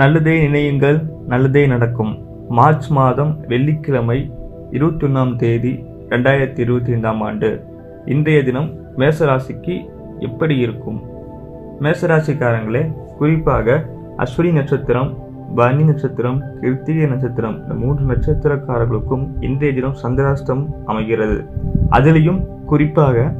நல்லதே நினையுங்கள் நல்லதே நடக்கும். மார்ச் மாதம் வெள்ளிக்கிழமை இருபத்தி ஒன்றாம் தேதி ரெண்டாயிரத்தி இருபத்தி ஐந்தாம் ஆண்டு. இன்றைய தினம் மேசராசிக்கு எப்படி இருக்கும்? மேசராசிக்காரங்களே குறிப்பாக அஸ்வினி நட்சத்திரம் பனி நட்சத்திரம் கிருத்திகை நட்சத்திரம் இந்த மூன்று நட்சத்திரக்காரர்களுக்கும் இன்றைய தினம் சந்திராஷ்டம் அமைகிறது. அதிலையும் குறிப்பாக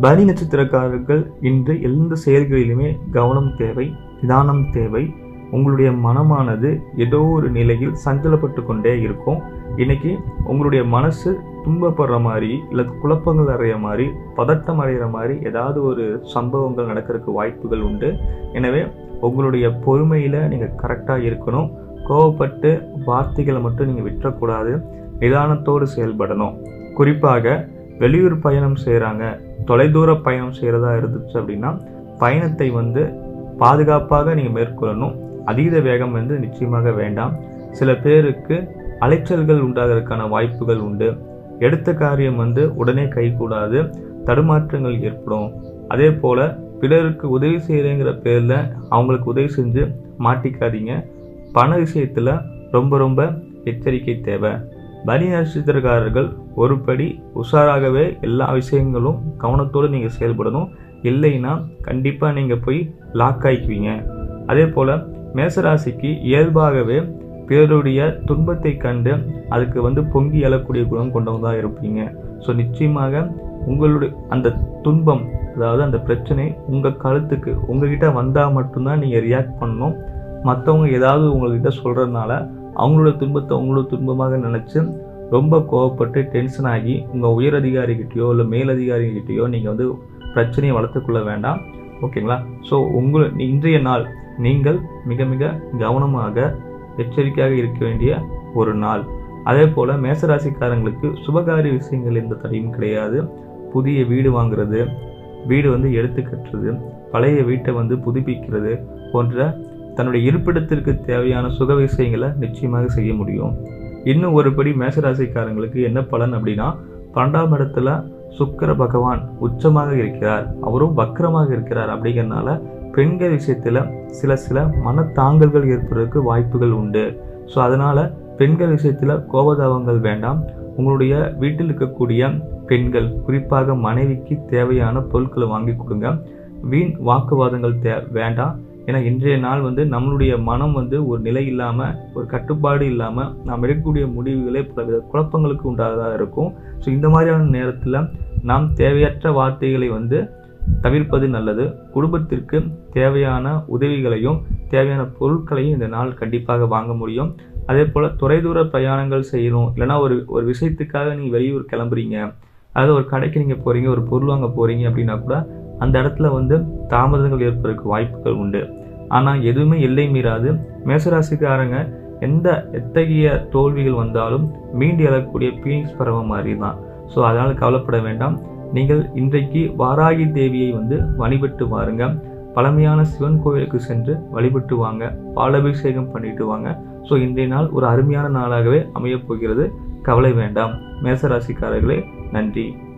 பனி நட்சத்திரக்காரர்கள் இன்று எந்த செயல்களிலுமே கவனம் தேவை நிதானம் தேவை உங்களுடைய மனமானது ஏதோ ஒரு நிலையில் சஞ்சலப்பட்டு கொண்டே இருக்கும். இன்னைக்கு உங்களுடைய மனசு துன்பப்படுற மாதிரி இல்லை குழப்பங்கள் அறைய மாதிரி பதட்டம் அடைகிற மாதிரி ஏதாவது ஒரு சம்பவங்கள் நடக்கிறதுக்கு வாய்ப்புகள் உண்டு. எனவே உங்களுடைய பொறுமையில் நீங்கள் கரெக்டாக இருக்கணும். கோவப்பட்டு வார்த்தைகளை மட்டும் நீங்கள் விட்டுறக்கூடாது. நிதானத்தோடு செயல்படணும். குறிப்பாக வெளியூர் பயணம் செய்கிறாங்க தொலைதூர பயணம் செய்கிறதா இருந்துச்சு அப்படின்னா பயணத்தை வந்து பாதுகாப்பாக நீங்கள் மேற்கொள்ளணும். அதீத வேகம் வந்து நிச்சயமாக வேண்டாம். சில பேருக்கு அலைச்சல்கள் உண்டாகிறதுக்கான வாய்ப்புகள் உண்டு. எடுத்த காரியம் வந்து உடனே கைகூடாது தடுமாற்றங்கள் ஏற்படும். அதே போல் பிறருக்கு உதவி செய்கிறேங்கிற பேரில் அவங்களுக்கு உதவி செஞ்சு மாட்டிக்காதீங்க. பண விஷயத்தில் ரொம்ப ரொம்ப எச்சரிக்கை தேவை. பனி நட்சத்திரக்காரர்கள் ஒருபடி உஷாராகவே எல்லா விஷயங்களும் கவனத்தோடு நீங்கள் செயல்படணும். இல்லைன்னா கண்டிப்பாக நீங்கள் போய் லாக் ஆகிக்குவீங்க அதே போல் மேசராசிக்கு இயல்பாகவே பிறருடைய துன்பத்தை கண்டு அதுக்கு வந்து பொங்கி எழக்கூடிய குணம் கொண்டவங்க இருப்பீங்க. ஸோ நிச்சயமாக உங்களுடைய அந்த துன்பம் அதாவது அந்த பிரச்சனை உங்கள் கழுத்துக்கு உங்ககிட்ட வந்தால் மட்டும்தான் நீங்கள் ரியாக்ட் பண்ணணும். மற்றவங்க ஏதாவது உங்கள்கிட்ட சொல்கிறதுனால அவங்களோட துன்பத்தை அவங்களோட துன்பமாக நினச்சி ரொம்ப கோவப்பட்டு டென்ஷன் ஆகி உங்கள் உயர் அதிகாரிகிட்டேயோ இல்லை மேலதிகாரிகிட்டேயோ நீங்கள் வந்து பிரச்சனையை வளர்த்துக்கொள்ள வேண்டாம். ஓகேங்களா ஸோ உங்களை இன்றைய நாள் நீங்கள் மிக மிக கவனமாக எச்சரிக்கையாக இருக்க வேண்டிய ஒரு நாள். அதே போல் மேசராசிக்காரங்களுக்கு சுபகாரிய விஷயங்கள் எந்த தடையும் கிடையாது. புதிய வீடு வாங்குறது வீடு வந்து எடுத்து கட்டுறது பழைய வீட்டை வந்து புதுப்பிக்கிறது போன்ற தன்னுடைய இருப்பிடத்திற்கு தேவையான சுக விஷயங்களை நிச்சயமாக செய்ய முடியும். இன்னும் ஒருபடி மேசராசிக்காரங்களுக்கு என்ன பலன் அப்படின்னா பன்னெண்டாம் இடத்துல சுக்கர பகவான் உச்சமாக இருக்கிறார். அவரும் வக்கரமாக இருக்கிறார் அப்படிங்கிறனால பெண்கள் விஷயத்தில் சில சில மனத்தாங்கல்கள் ஏற்படுறதுக்கு வாய்ப்புகள் உண்டு. ஸோ அதனால் பெண்கள் விஷயத்தில் கோபதாபங்கள் வேண்டாம். உங்களுடைய வீட்டில் இருக்கக்கூடிய பெண்கள் குறிப்பாக மனைவிக்கு தேவையான பொருட்களை வாங்கி கொடுங்க. வீண் வாக்குவாதங்கள் தே வேண்டாம். ஏன்னா இன்றைய நாள் வந்து நம்மளுடைய மனம் வந்து ஒரு நிலை இல்லாமல் ஒரு கட்டுப்பாடு இல்லாமல் நாம் எடுக்கக்கூடிய முடிவுகளே பலவித குழப்பங்களுக்கு உண்டாகதாக இருக்கும். ஸோ இந்த மாதிரியான நேரத்தில் நாம் தேவையற்ற வார்த்தைகளை வந்து தவிர்ப்பது நல்லது. குடும்பத்திற்கு தேவையான உதவிகளையும் தேவையான பொருட்களையும் இந்த நாள் கண்டிப்பாக வாங்க முடியும். அதே போல் தொலைதூர பிரயாணங்கள் செய்யணும். இல்லைனா ஒரு ஒரு விஷயத்துக்காக நீங்கள் வெளியூர் கிளம்புறீங்க. அதாவது ஒரு கடைக்கு நீங்கள் போகிறீங்க ஒரு பொருள் வாங்க போகிறீங்க அப்படின்னா கூட அந்த இடத்துல வந்து தாமதங்கள் ஏற்படுறதுக்கு வாய்ப்புகள் உண்டு. ஆனால் எதுவுமே எல்லை மீறாது. மேசராசிக்காரங்க எந்த எத்தகைய தோல்விகள் வந்தாலும் மீண்டு எழக்கூடிய பீனிக்ஸ் பறவை மாதிரி தான் ஸோ அதனால் கவலைப்பட வேண்டாம். நீங்கள் இன்றைக்கு வாராகி தேவியை வந்து வழிபட்டு வாருங்க. பழமையான சிவன் கோவிலுக்கு சென்று வழிபட்டு வாங்க. பாலபிஷேகம் பண்ணிட்டு வாங்க. ஸோ இன்றைய நாள் ஒரு அருமையான நாளாகவே அமையப் போகிறது. கவலை வேண்டாம். மேசராசிக்காரர்களே நன்றி.